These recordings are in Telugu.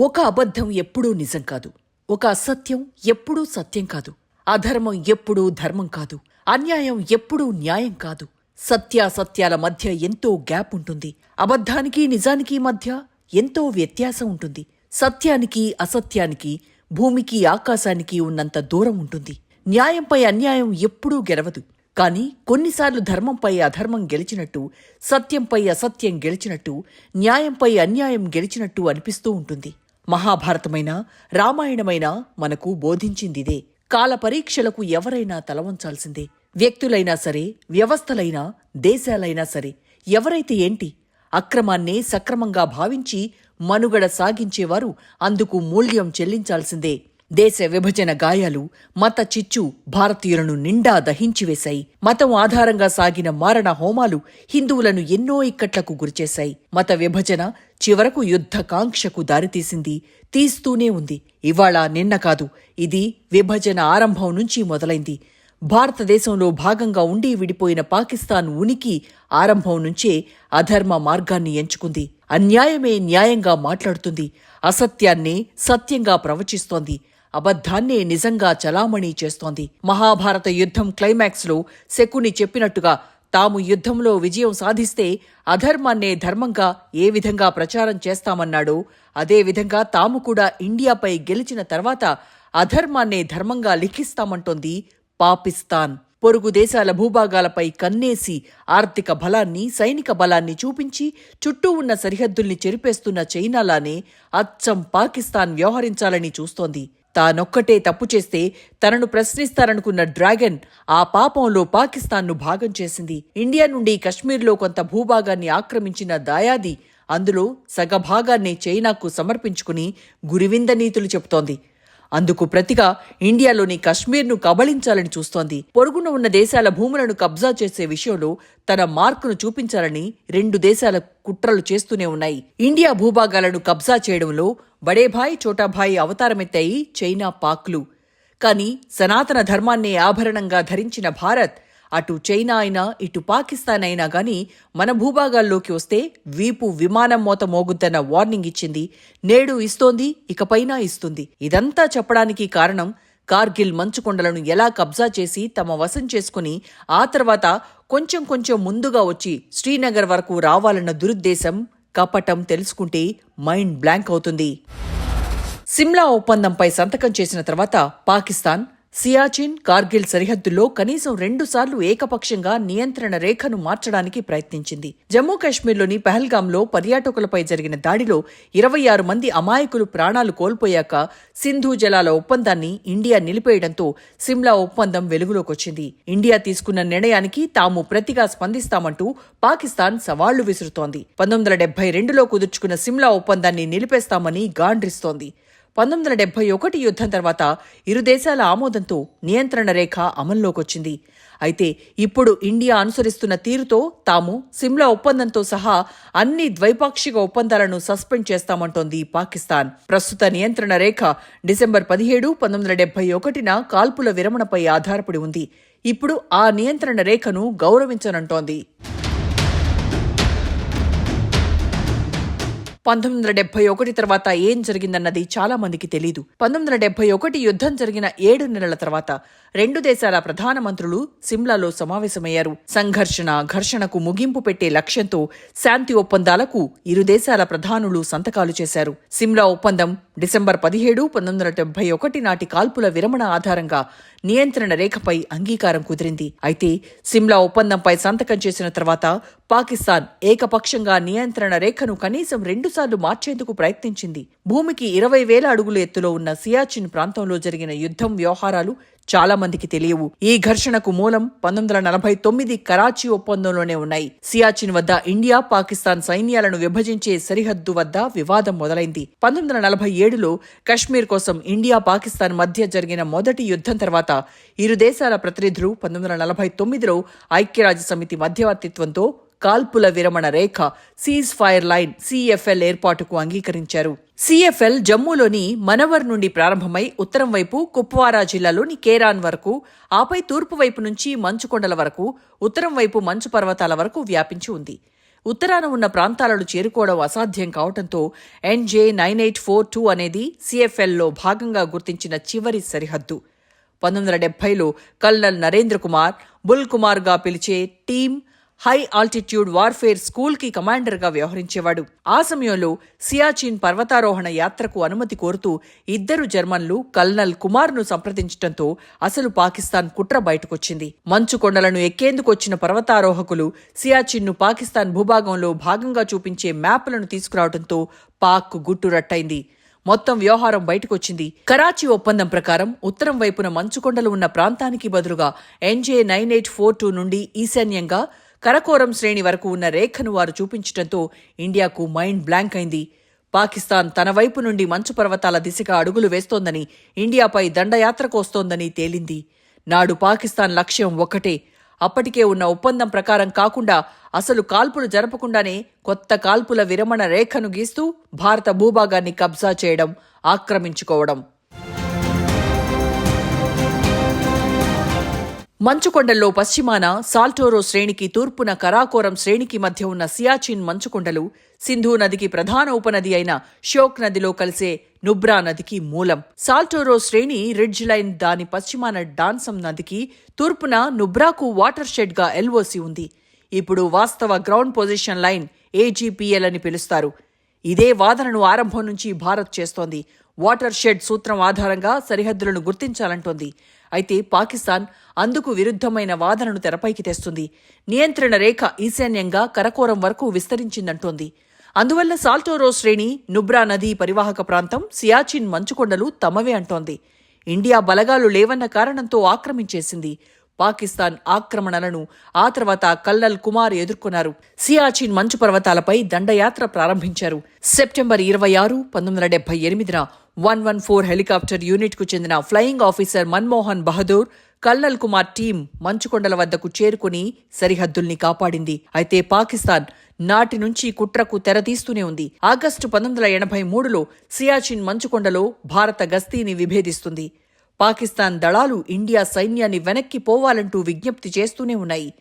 ఒక అబద్ధం ఎప్పుడూ నిజం కాదు. ఒక అసత్యం ఎప్పుడూ సత్యం కాదు. అధర్మం ఎప్పుడూ ధర్మం కాదు. అన్యాయం ఎప్పుడూ న్యాయం కాదు. సత్యాసత్యాల మధ్య ఎంతో గ్యాప్ ఉంటుంది. అబద్ధానికి నిజానికి మధ్య ఎంతో వ్యత్యాసం ఉంటుంది. సత్యానికి అసత్యానికి భూమికి ఆకాశానికి ఉన్నంత దూరం ఉంటుంది. న్యాయంపై అన్యాయం ఎప్పుడూ గెలవదు. కానీ కొన్నిసార్లు ధర్మంపై అధర్మం గెలిచినట్టు సత్యంపై అసత్యం గెలిచినట్టు న్యాయంపై అన్యాయం గెలిచినట్టు అనిపిస్తూ ఉంటుంది. మహాభారతమైన రామాయణమైన మనకు బోధించిందిదే. కాల పరీక్షలకు ఎవరైనా తలవంచాల్సిందే. వ్యక్తులైనా సరే వ్యవస్థలైనా దేశాలైనా సరే ఎవరైతే ఏంటి అక్రమాన్నే సక్రమంగా భావించి మనుగడ సాగించేవారు అందుకు మూల్యం చెల్లించాల్సిందే. దేశ విభజన గాయాలు మత చిచ్చు భారతీయులను నిండా దహించివేశాయి మతం ఆధారంగా సాగిన మారణ హోమాలు హిందువులను ఎన్నో ఇక్కట్లకు గురిచేశాయి. మత విభజన చివరకు యుద్ధకాంక్షకు దారితీసింది తీస్తూనే ఉంది. ఇవాళ నిన్న కాదు ఇది విభజన ఆరంభం నుంచి మొదలైంది. భారతదేశంలో భాగంగా ఉండి విడిపోయిన పాకిస్తాన్ ఉనికి ఆరంభం నుంచే అధర్మ మార్గాన్ని ఎంచుకుంది. అన్యాయమే న్యాయంగా మాట్లాడుతుంది. అసత్యాన్నే సత్యంగా ప్రవచిస్తోంది. అబద్ధాన్నే నిజంగా చలామణి చేస్తోంది. మహాభారత యుద్ధం క్లైమాక్స్లో శకుని చెప్పినట్టుగా తాము యుద్ధంలో విజయం సాధిస్తే అధర్మాన్నే ధర్మంగా ఏ విధంగా ప్రచారం చేస్తామన్నాడో అదేవిధంగా తాము కూడా ఇండియాపై గెలిచిన తర్వాత అధర్మాన్నే ధర్మంగా లిఖిస్తామంటోంది పాకిస్తాన్. పొరుగు దేశాల భూభాగాలపై కన్నేసి ఆర్థిక బలాన్ని సైనిక బలాన్ని చూపించి చుట్టూ ఉన్న సరిహద్దుల్ని చెరిపేస్తున్న చైనాలానే అచ్చం పాకిస్తాన్ వ్యవహరించాలని చూస్తోంది. తానొక్కటే తప్పు చేస్తే తనను ప్రశ్నిస్తారనుకున్న డ్రాగన్ ఆ పాపంలో పాకిస్తాన్ను భాగం చేసింది. ఇండియా నుండి కశ్మీర్లో కొంత భూభాగాన్ని ఆక్రమించిన దాయాది అందులో సగభాగాన్ని చైనాకు సమర్పించుకుని గురివింద నీతులు చెబుతోంది. అందుకు ప్రతిగా ఇండియాలోని కశ్మీర్ను కబళించాలని చూస్తోంది. పొరుగున ఉన్న దేశాల భూములను కబ్జా చేసే విషయంలో తన మార్కును చూపించాలని రెండు దేశాల కుట్రలు చేస్తూనే ఉన్నాయి. ఇండియా భూభాగాలను కబ్జా చేయడంలో బడేభాయ్ చోటాభాయ్ అవతారమెత్తాయి చైనా పాక్లు. కానీ సనాతన ధర్మాన్నే ఆభరణంగా ధరించిన భారత్ అటు చైనా అయినా ఇటు పాకిస్తాన్ అయినా గాని మన భూభాగాల్లోకి వస్తే వీపు విమానం మోత మోగుద్దన్న వార్నింగ్ ఇచ్చింది. నేడు ఇస్తోంది ఇకపైనా ఇస్తుంది. ఇదంతా చెప్పడానికి కారణం కార్గిల్ మంచుకొండలను ఎలా కబ్జా చేసి తమ వశం చేసుకుని ఆ తర్వాత కొంచెం కొంచెం ముందుగా వచ్చి శ్రీనగర్ వరకు రావాలన్న దురుద్దేశం కపటం తెలుసుకుంటే మైండ్ బ్లాంక్ అవుతుంది. సిమ్లా ఒప్పందంపై సంతకం చేసిన తర్వాత పాకిస్తాన్ సియాచిన్ కార్గిల్ సరిహద్దుల్లో కనీసం రెండుసార్లు ఏకపక్షంగా నియంత్రణ రేఖను మార్చడానికి ప్రయత్నించింది. జమ్మూ కాశ్మీర్లోని పహల్గాంలో పర్యాటకులపై జరిగిన దాడిలో ఇరవై ఆరు మంది అమాయకులు ప్రాణాలు కోల్పోయాక సింధు జలాల ఒప్పందాన్ని ఇండియా నిలిపేయడంతో సిమ్లా ఒప్పందం వెలుగులోకొచ్చింది. ఇండియా తీసుకున్న నిర్ణయానికి తాము ప్రతిగా స్పందిస్తామంటూ పాకిస్తాన్ సవాళ్ళు విసురుతోంది. పంతొమ్మిది వందల డెబ్బై రెండులో కుదుర్చుకున్న సిమ్లా ఒప్పందాన్ని నిలిపేస్తామని గాండ్రిస్తోంది. పంతొమ్మిది వందల డెబ్బై ఒకటి యుద్ధం తర్వాత ఇరు దేశాల ఆమోదంతో నియంత్రణ రేఖ అమల్లోకొచ్చింది. అయితే ఇప్పుడు ఇండియా అనుసరిస్తున్న తీరుతో తాము సిమ్లా ఒప్పందంతో సహా అన్ని ద్వైపాక్షిక ఒప్పందాలను సస్పెండ్ చేస్తామంటోంది పాకిస్తాన్. ప్రస్తుత నియంత్రణ రేఖ డిసెంబర్ పదిహేడు పంతొమ్మిది వందల డెబ్బై ఒకటిన కాల్పుల విరమణపై ఆధారపడి ఉంది. ఇప్పుడు ఆ నియంత్రణ రేఖను గౌరవించనంటోంది. పంతొమ్మిది వందల డెబ్బై ఒకటి తర్వాత ఏం జరిగిందన్నది చాలా మందికి తెలీదు. పంతొమ్మిది వందల డెబ్బై ఒకటి యుద్ధం జరిగిన ఏడు నెలల తర్వాత రెండు దేశాల ప్రధానమంత్రులు సిమ్లాలో సమావేశమయ్యారు. సంఘర్షణ ఘర్షణకు ముగింపు పెట్టే లక్ష్యంతో శాంతి ఒప్పందాలకు ఇరు దేశాల ప్రధానులు సంతకాలు చేశారు. సిమ్లా ఒప్పందం డిసెంబర్ పదిహేడు పంతొమ్మిది వందల డెబ్బై ఒకటి నాటి కాల్పుల విరమణ ఆధారంగా నియంత్రణ రేఖపై అంగీకారం కుదిరింది. అయితే సిమ్లా ఒప్పందంపై సంతకం చేసిన తర్వాత పాకిస్తాన్ ఏకపక్షంగా నియంత్రణ రేఖను కనీసం రెండుసార్లు మార్చేందుకు ప్రయత్నించింది. భూమికి ఇరవై వేల అడుగుల ఎత్తులో ఉన్న సియాచిన్ ప్రాంతంలో జరిగిన యుద్ధం వ్యవహారాలు చాలా మందికి తెలియవు. ఈ ఘర్షణకు మూలం పంతొమ్మిది వందల నలభై తొమ్మిది కరాచీ ఒప్పందంలోనే ఉన్నాయి. సియాచిన్ వద్ద ఇండియా పాకిస్తాన్ సైన్యాలను విభజించే సరిహద్దు వద్ద వివాదం మొదలైంది. పంతొమ్మిది వందల నలభై ఏడులో కశ్మీర్ కోసం ఇండియా పాకిస్తాన్ మధ్య జరిగిన మొదటి యుద్ధం తర్వాత ఇరు దేశాల ప్రతినిధులు పంతొమ్మిది వందల నలభై తొమ్మిదిలో ఐక్యరాజ్య సమితి మధ్యవర్తిత్వంతో కాల్పుల విరమణ రేఖ సీజ్ ఫైర్ లైన్ సిఎఫ్ఎల్ ఏర్పాటుకు అంగీకరించారు. సిఎఫ్ఎల్ జమ్మూలోని మనవర్ నుండి ప్రారంభమై ఉత్తరం వైపు కుప్వారా జిల్లాలోని కేరాన్ వరకు ఆపై తూర్పు వైపు నుంచి మంచుకొండల వరకు ఉత్తరం వైపు మంచు పర్వతాల వరకు వ్యాపించి ఉంది. ఉత్తరాన ఉన్న ప్రాంతాలను చేరుకోవడం అసాధ్యం కావడంతో NJ nine eight four two అనేది సిఎఫ్ఎల్లో భాగంగా గుర్తించిన చివరి సరిహద్దు. పంతొమ్మిది వందల డెబ్బైలో కల్నల్ నరేంద్ర కుమార్ బుల్ కుమార్గా పిలిచే టీం హై ఆల్టిట్యూడ్ వార్ఫేర్ స్కూల్కి కమాండర్గా వ్యవహరించేవాడు. ఆ సమయంలో సియాచిన్ పర్వతారోహణ యాత్రకు అనుమతి కోరుతూ ఇద్దరు జర్మన్లు కల్నల్ కుమార్ను సంప్రదించడంతో అసలు పాకిస్తాన్ కుట్ర బయటకొచ్చింది. మంచు కొండలను ఎక్కేందుకు వచ్చిన పర్వతారోహకులు సియాచిన్ను పాకిస్తాన్ భూభాగంలో భాగంగా చూపించే మ్యాప్లను తీసుకురావడంతో పాక్ గుట్టురట్టయింది మొత్తం వ్యవహారం బయటకొచ్చింది. కరాచీ ఒప్పందం ప్రకారం ఉత్తరం వైపున మంచుకొండలు ఉన్న ప్రాంతానికి బదులుగా NJ nine eight four two నుండి ఈశాన్యంగా కరకోరం శ్రేణి వరకు ఉన్న రేఖను వారు చూపించడంతో ఇండియాకు మైండ్ బ్లాంక్ అయింది. పాకిస్తాన్ తన వైపు నుండి మంచు పర్వతాల దిశగా అడుగులు వేస్తోందని ఇండియాపై దండయాత్రకు వస్తోందని తేలింది. నాడు పాకిస్తాన్ లక్ష్యం ఒక్కటే. అప్పటికే ఉన్న ఒప్పందం ప్రకారం కాకుండా అసలు కాల్పులు జరపకుండానే కొత్త కాల్పుల విరమణ రేఖను గీస్తూ భారత భూభాగాన్ని కబ్జా చేయడం ఆక్రమించుకోవడం. మంచుకొండల్లో పశ్చిమాన సాల్టోరో శ్రేణికి తూర్పున కరాకోరం శ్రేణికి మధ్య ఉన్న సియాచిన్ మంచుకొండలు సింధు నదికి ప్రధాన ఉపనది అయిన షోక్ నదిలో కలిసే నుబ్రా నదికి మూలం. సాల్టోరో శ్రేణి రిడ్జ్ లైన్ దాని పశ్చిమాన డాన్సం నదికి తూర్పున నుబ్రాకు వాటర్ షెడ్గా ఎల్ఓసి ఉంది. ఇప్పుడు వాస్తవ గ్రౌండ్ పొజిషన్ లైన్ ఏజీపీఎల్ అని పిలుస్తారు. ఇదే వాదనను ఆరంభం నుంచి భారత్ చేస్తోంది. వాటర్ షెడ్ సూత్రం ఆధారంగా సరిహద్దులను గుర్తించాలంటోంది. అయితే పాకిస్తాన్ అందుకు విరుద్ధమైన వాదనను తెరపైకి తెస్తుంది. నియంత్రణ రేఖ ఈశాన్యంగా కరకోరం వరకు విస్తరించిందంటోంది. అందువల్ల సాల్టోరో శ్రేణి నుబ్రా నదీ పరివాహక ప్రాంతం సియాచిన్ మంచుకొండలు తమవే అంటోంది. ఇండియా బలగాలు లేవన్న కారణంతో ఆక్రమించేసింది. పాకిస్తాన్ ఆక్రమణలను ఆ తర్వాత కల్లల్ కుమార్ ఎదుర్కొన్నారు. సియాచిన్ మంచు పర్వతాలపై దండయాత్ర ప్రారంభించారు. సెప్టెంబర్ ఇరవై ఆరు పంతొమ్మిది వందల డెబ్బై ఎనిమిదిన వన్ వన్ ఫోర్ హెలికాప్టర్ యూనిట్కు చెందిన flying officer Manmohan Bahadur colonel Kumar team మంచుకొండల వద్దకు చేరుకుని సరిహద్దుల్ని కాపాడింది. అయితే పాకిస్తాన్ నాటి నుంచి కుట్రకు తెరతీస్తూనే ఉంది. ఆగస్టు పంతొమ్మిది వందల ఎనభై మూడులో సియాచిన్ మంచుకొండలో భారత గస్తీని విభేదిస్తుంది. పాకిస్తాన్ దళాలు ఇండియా సైన్యాన్ని వెనక్కి పోవాలంటూ విజ్ఞప్తి చేస్తూనే ఉన్నాయి.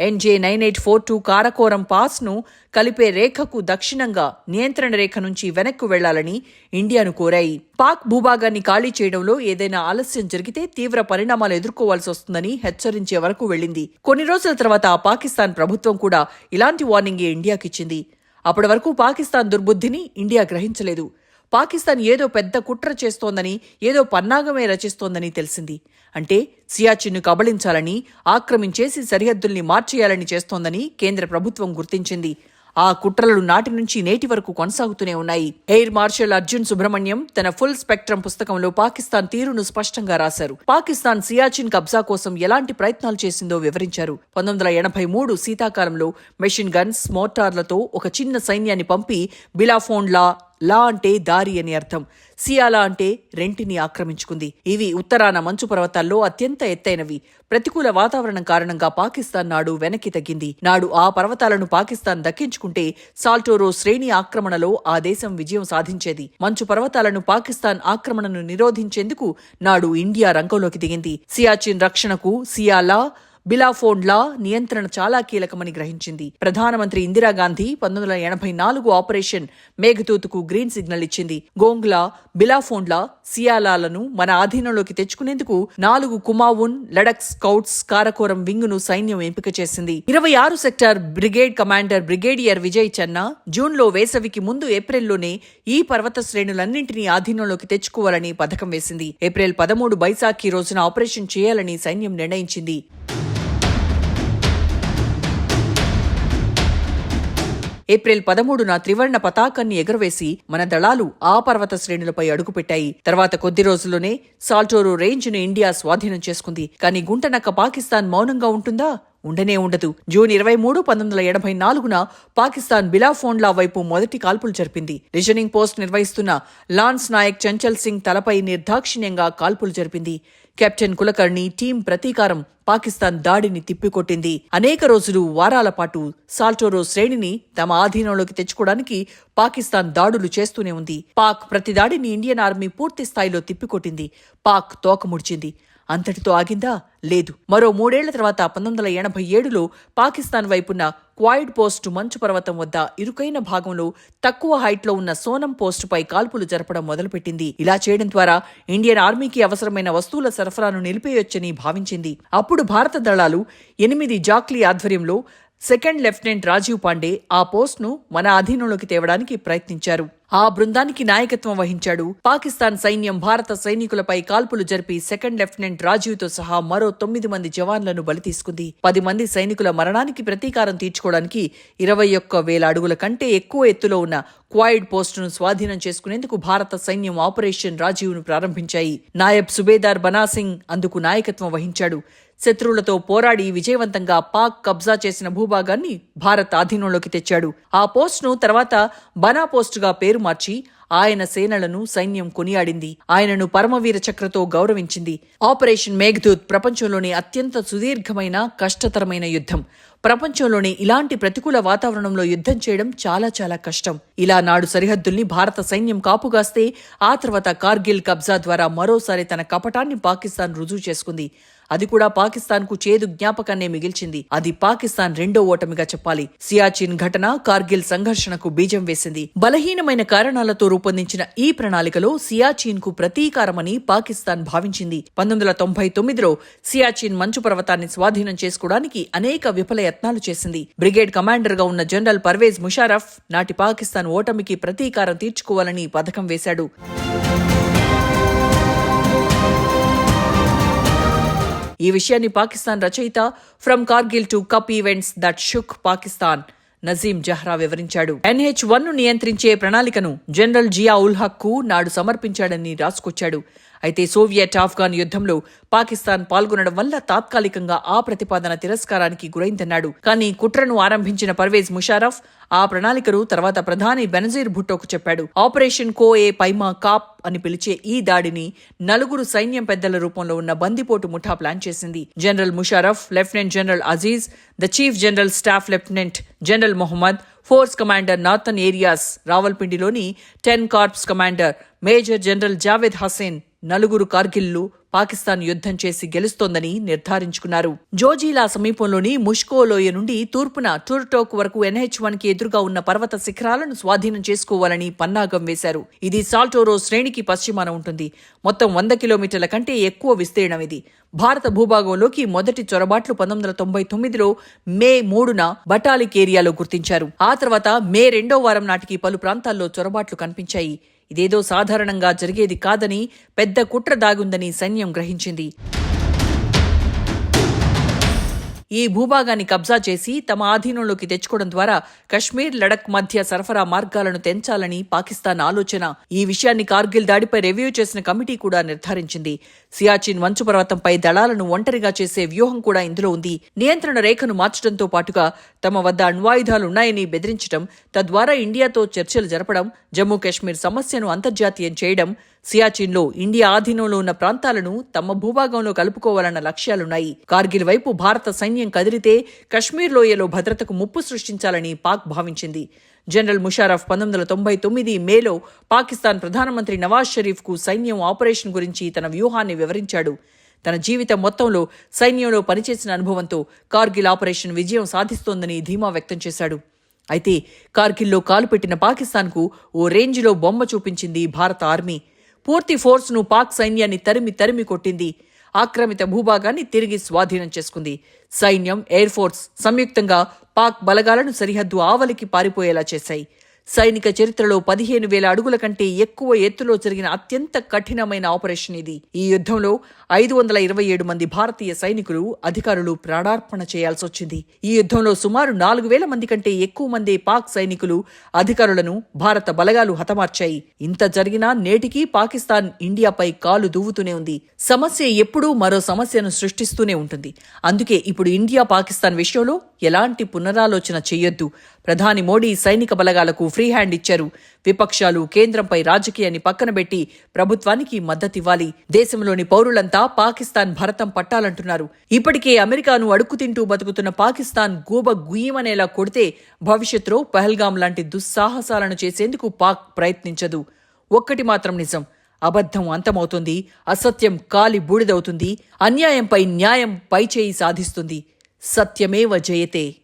NJ nine eight four two Karakoram పాస్ను కలిపే రేఖకు దక్షిణంగా నియంత్రణ రేఖ నుంచి వెనక్కు వెళ్ళాలని ఇండియాను కోరాయి. పాక్ భూభాగాన్ని ఖాళీ చేయడంలో ఏదైనా ఆలస్యం జరిగితే తీవ్ర పరిణామాలు ఎదుర్కోవాల్సి వస్తుందని హెచ్చరించే వరకు వెళ్ళింది. కొన్ని రోజుల తర్వాత ఆ పాకిస్తాన్ ప్రభుత్వం కూడా ఇలాంటి వార్నింగే ఇండియాకిచ్చింది. అప్పటి వరకు పాకిస్తాన్ దుర్బుద్ధిని ఇండియా గ్రహించలేదు. పాకిస్తాన్ ఏదో పెద్ద కుట్ర చేస్తోందని ఏదో పన్నాగమే రచిస్తోందని తెలిసింది. అంటే సియాచిన్ను కబళించాలని ఆక్రమించేసి సరిహద్దుల్ని మార్చేయాలని చేస్తోందని కేంద్ర ప్రభుత్వం గుర్తించింది. ఆ కుట్రలు నాటి నుంచి నేటి వరకు కొనసాగుతూనే ఉన్నాయి. ఎయిర్ మార్షల్ అర్జున్ సుబ్రహ్మణ్యం తన ఫుల్ స్పెక్ట్రమ్ పుస్తకంలో పాకిస్తాన్ తీరును స్పష్టంగా రాశారు. పాకిస్తాన్ సియాచిన్ కబ్జా కోసం ఎలాంటి ప్రయత్నాలు చేసిందో వివరించారు. పంతొమ్మిది వందల ఎనభై మూడు శీతాకాలంలో మెషిన్ గన్స్ మోటార్లతో ఒక చిన్న సైన్యాన్ని పంపి బిలాఫోన్లా లా అంటే దారి అని అర్థం. సియాలా అంటే రెంటిని ఆక్రమించుకుంది. ఇవి ఉత్తరాన మంచు పర్వతాల్లో అత్యంత ఎత్తైనవి. ప్రతికూల వాతావరణం కారణంగా పాకిస్తాన్ నాడు వెనక్కి తగ్గింది. నాడు ఆ పర్వతాలను పాకిస్తాన్ దక్కించుకుంటే సాల్టోరో శ్రేణి ఆక్రమణలో ఆ దేశం విజయం సాధించేది. మంచు పర్వతాలను పాకిస్తాన్ ఆక్రమణను నిరోధించేందుకు నాడు ఇండియా రంగంలోకి దిగింది. సియాచిన్ రక్షణకు సియాలా బిలాఫోన్లా నియంత్రణ చాలా కీలకమని గ్రహించింది. ప్రధానమంత్రి ఇందిరాగాంధీ పంతొమ్మిది వందల ఎనభై నాలుగు ఆపరేషన్ మేఘదూత్కు గ్రీన్ సిగ్నల్ ఇచ్చింది. గోంగ్లా బిలాఫోన్లా సియాలాలను మన ఆధీనంలోకి తెచ్చుకునేందుకు నాలుగు కుమావున్ లడక్ స్కౌట్స్ కారకోరం వింగ్ను సైన్యం ఎంపిక చేసింది. ఇరవై ఆరు sector brigade commander brigadier Vijay Channa జూన్లో వేసవికి ముందు ఏప్రిల్లోనే ఈ పర్వత శ్రేణులన్నింటినీ ఆధీనంలోకి తెచ్చుకోవాలని పథకం వేసింది. ఏప్రిల్ పదమూడు బైసాఖి రోజున ఆపరేషన్ చేయాలని సైన్యం నిర్ణయించింది. ఏప్రిల్ పదమూడున త్రివర్ణ పతాకాన్ని ఎగురవేసి మన దళాలు ఆ పర్వత శ్రేణులపై అడుగుపెట్టాయి. తర్వాత కొద్ది రోజుల్లోనే సాల్టోరో రేంజ్ను ఇండియా స్వాధీనం చేసుకుంది. కానీ గుంటనక్క పాకిస్తాన్ మౌనంగా ఉంటుందా? ఉండనే ఉండదు. జూన్ ఇరవై మూడు పంతొమ్మిది వందల ఎనభై నాలుగున పాకిస్తాన్ బిలాఫోన్లా వైపు మొదటి కాల్పులు జరిపింది. రిజనింగ్ పోస్ట్ నిర్వహిస్తున్న లాన్స్ నాయక్ చంచల్ సింగ్ తలపై నిర్దాక్షిణ్యంగా కాల్పులు జరిపింది. కెప్టెన్ కులకర్ణి టీం ప్రతీకారం పాకిస్తాన్ దాడిని తిప్పికొట్టింది. అనేక రోజులు వారాల పాటు సాల్టోరో శ్రేణిని తమ ఆధీనంలోకి తెచ్చుకోవడానికి పాకిస్తాన్ దాడులు చేస్తూనే ఉంది. పాక్ ప్రతి దాడిని ఇండియన్ ఆర్మీ పూర్తి స్థాయిలో తిప్పికొట్టింది. పాక్ తోకముడిచింది. అంతటితో ఆగిందా? లేదు. మరో మూడేళ్ళ తర్వాత పంతొమ్మిది వందల ఎనభై ఏడులో పాకిస్తాన్ వైపున్న క్వాయిడ్ పోస్టు మంచు పర్వతం వద్ద ఇరుకైన భాగంలో తక్కువ హైట్లో ఉన్న సోనం పోస్టుపై కాల్పులు జరపడం మొదలుపెట్టింది. ఇలా చేయడం ద్వారా ఇండియన్ ఆర్మీకి అవసరమైన వస్తువుల సరఫరాను నిలిపేయొచ్చని భావించింది. అప్పుడు భారత దళాలు ఎనిమిది జాక్లీ ఆధ్వర్యంలో సెకండ్ లెఫ్టినెంట్ రాజీవ్ పాండే ఆ పోస్ట్ను మన అధీనంలోకి తేవడానికి ప్రయత్నించారు. ఆ బృందానికి నాయకత్వం వహించాడు. పాకిస్తాన్ సైన్యం భారత సైనికులపై కాల్పులు జరిపి సెకండ్ లెఫ్టినెంట్ రాజీవ్తో సహా మరో తొమ్మిది మంది జవాన్లను బలి తీసుకుంది. పది మంది సైనికుల మరణానికి ప్రతీకారం తీర్చుకోవడానికి ఇరవై ఒక్క వేల అడుగుల కంటే ఎక్కువ ఎత్తులో ఉన్న క్వాయిడ్ పోస్టును స్వాధీనం చేసుకునేందుకు భారత సైన్యం ఆపరేషన్ రాజీవ్ను ప్రారంభించాయి. నాయబ్ సుబేదార్ బనాసింగ్ అందుకు నాయకత్వం వహించాడు. శత్రువులతో పోరాడి విజయవంతంగా పాక్ కబ్జా చేసిన భూభాగాన్ని భారత్ ఆధీనంలోకి తెచ్చాడు. ఆ పోస్టును తర్వాత బనా పోస్టుగా పేరు మార్చి ఆయన సేనలను సైన్యం కొనియాడింది. ఆయనను పరమవీర చక్రతో గౌరవించింది. ఆపరేషన్ మేఘదూత్ ప్రపంచంలోని అత్యంత సుదీర్ఘమైన కష్టతరమైన యుద్ధం. ప్రపంచంలోని ఇలాంటి ప్రతికూల వాతావరణంలో యుద్ధం చేయడం చాలా చాలా కష్టం. ఇలా నాడు సరిహద్దుల్ని భారత సైన్యం కాపుగాస్తే ఆ తర్వాత కార్గిల్ కబ్జా ద్వారా మరోసారి తన కపటాన్ని పాకిస్తాన్ రుజువు చేసుకుంది. అది కూడా పాకిస్తాన్కు చేదు జ్ఞాపకాన్నే మిగిల్చింది. అది పాకిస్తాన్ రెండో ఓటమిగా చెప్పాలి. సియాచిన్ ఘటన కార్గిల్ సంఘర్షణకు బీజం వేసింది. బలహీనమైన కారణాలతో రూపొందించిన ఈ ప్రణాళికలో సియాచిన్కు ప్రతీకారమని పాకిస్తాన్ భావించింది. పంతొమ్మిది వందల తొంభై తొమ్మిదిలో సియాచిన్ మంచు పర్వతాన్ని స్వాధీనం చేసుకోవడానికి అనేక విఫల యత్నాలు చేసింది. బ్రిగేడ్ కమాండర్గా ఉన్న జనరల్ పర్వేజ్ ముషారఫ్ నాటి పాకిస్తాన్ ఓటమికి ప్రతీకారం తీర్చుకోవాలని పథకం వేశాడు. ఈ విషయాన్ని పాకిస్తాన్ రచయిత from Kargil to coup events that shook Pakistan Nasim Zahra వివరించాడు. ఎన్హెచ్ వన్ను నియంత్రించే ప్రణాళికను జనరల్ జియా ఉల్ హక్కు నాడు సమర్పించాడని రాసుకొచ్చాడు. అయితే సోవియట్ ఆఫ్ఘాన్ యుద్ధంలో పాకిస్తాన్ పాల్గొనడం వల్ల తాత్కాలికంగా ఆ ప్రతిపాదన తిరస్కారానికి గురైందన్నాడు. కానీ కుట్రను ఆరంభించిన పర్వేజ్ ముషారఫ్ ఆ ప్రణాళికను తర్వాత ప్రధాని బెనజీర్ భుట్టోకు చెప్పాడు. ఆపరేషన్ కో ఏ పైమా కాప్ అని పిలిచే ఈ దాడిని నలుగురు సైన్యం పెద్దల రూపంలో ఉన్న బందిపోటు ముఠా ప్లాన్ చేసింది. General Musharraf lieutenant general Aziz the chief general staff lieutenant general Mohammad force commander northern areas రావల్పిండిలోని ten corps commander major general Javed Hasan నలుగురు కార్గిల్లు పాకిస్తాన్ యుద్ధం చేసి గెలుస్తోందని నిర్ధారించుకున్నారు. జోజీలా సమీపంలోని ముష్కోలోయ నుండి తూర్పున టూర్టోక్ వరకు ఎన్హెచ్ వన్కి ఎదురుగా ఉన్న పర్వత శిఖరాలను స్వాధీనం చేసుకోవాలని పన్నాగం వేశారు. ఇది సాల్టోరో శ్రేణికి పశ్చిమాన ఉంటుంది. మొత్తం వంద కిలోమీటర్ల కంటే ఎక్కువ విస్తీర్ణం ఇది. భారత భూభాగంలోకి మొదటి చొరబాట్లు పంతొమ్మిది వందల తొంభై తొమ్మిదిలో మే మూడున బటాలిక్ ఏరియాలో గుర్తించారు. ఆ తర్వాత మే రెండో వారం నాటికి పలు ప్రాంతాల్లో చొరబాట్లు కనిపించాయి. ఇదేదో సాధారణంగా జరిగేది కాదని పెద్ద కుట్ర దాగుందని సైన్యం గ్రహించింది. ఈ భూభాగాన్ని కబ్జా చేసి తమ ఆధీనంలోకి తెచ్చుకోవడం ద్వారా కశ్మీర్ లడక్ మధ్య సరఫరా మార్గాలను తెంచాలని పాకిస్తాన్ ఆలోచన. ఈ విషయాన్ని కార్గిల్ దాడిపై రివ్యూ చేసిన కమిటీ కూడా నిర్ధారించింది. సియాచిన్ మంచు పర్వతంపై దళాలను ఒంటరిగా చేసే వ్యూహం కూడా ఇందులో ఉంది. నియంత్రణ రేఖను మార్చడంతో పాటుగా తమ వద్ద అణ్వాయుధాలున్నాయని బెదిరించడం తద్వారా ఇండియాతో చర్చలు జరపడం జమ్మూ కాశ్మీర్ సమస్యను అంతర్జాతీయం చేయడం సియాచిన్లో ఇండియా ఆధీనంలో ఉన్న ప్రాంతాలను తమ భూభాగంలో కలుపుకోవాలన్న లక్ష్యాలున్నాయి. కార్గిల్ వైపు భారత సైన్యం కదిలితే కశ్మీర్ లోయలో భద్రతకు ముప్పు సృష్టించాలని పాక్ భావించింది. జనరల్ ముషారఫ్ పంతొమ్మిది వందల తొంభై తొమ్మిది మేలో పాకిస్తాన్ ప్రధానమంత్రి నవాజ్ షరీఫ్కు సైన్యం ఆపరేషన్ గురించి తన వ్యూహాన్ని వివరించాడు. తన జీవితం మొత్తంలో సైన్యంలో పనిచేసిన అనుభవంతో కార్గిల్ ఆపరేషన్ విజయం సాధిస్తోందని ధీమా వ్యక్తం చేశాడు. అయితే కార్గిల్లో కాలు పెట్టిన పాకిస్తాన్కు ఓ రేంజ్లో బొమ్మ చూపించింది భారత ఆర్మీ. పూర్తి ఫోర్స్ను పాక్ సైన్యాన్ని తరిమి తరిమి కొట్టింది. ఆక్రమిత భూభాగాన్ని తిరిగి స్వాధీనం చేసుకుంది. సైన్యం ఎయిర్ ఫోర్స్ సంయుక్తంగా పాక్ బలగాలను సరిహద్దు ఆవలికి పారిపోయేలా చేశాయి. సైనిక చరిత్రలో పదిహేను వేల అడుగుల కంటే ఎక్కువ ఎత్తులో జరిగిన అత్యంత కఠినమైన ఆపరేషన్ ఇది. ఈ యుద్ధంలో ఐదు వందల ఇరవై ఏడు మంది భారతీయ సైనికులు అధికారులు ప్రాణార్పణ చేయాల్సి వచ్చింది. ఈ యుద్ధంలో సుమారు నాలుగు వేల మంది కంటే ఎక్కువ మంది పాక్ సైనికులు అధికారులను భారత బలగాలు హతమార్చాయి. ఇంత జరిగినా నేటికీ పాకిస్తాన్ ఇండియాపై కాలు దూవుతూనే ఉంది. సమస్య ఎప్పుడూ మరో సమస్యను సృష్టిస్తూనే ఉంటుంది. అందుకే ఇప్పుడు ఇండియా పాకిస్తాన్ విషయంలో ఎలాంటి పునరాలోచన చేయొద్దు. ప్రధాని మోడీ సైనిక బలగాలకు ఫ్రీ హ్యాండ్ ఇచ్చారు. విపక్షాలు కేంద్రంపై రాజకీయాన్ని పక్కన పెట్టి ప్రభుత్వానికి మద్దతివ్వాలి. దేశంలోని పౌరులంతా పాకిస్తాన్ భరతం పట్టాలంటున్నారు. ఇప్పటికే అమెరికాను అడుక్కుతింటూ బతుకుతున్న పాకిస్తాన్ గూబ గుయ్యమనేలా కొడితే భవిష్యత్తులో పహల్గాం లాంటి దుస్సాహసాలను చేసేందుకు పాక్ ప్రయత్నించదు. ఒక్కటి మాత్రం నిజం. అబద్ధం అంతమవుతుంది. అసత్యం కాలి బూడిదవుతుంది. అన్యాయంపై న్యాయం పైచేయి సాధిస్తుంది. సత్యమేవ జయతే.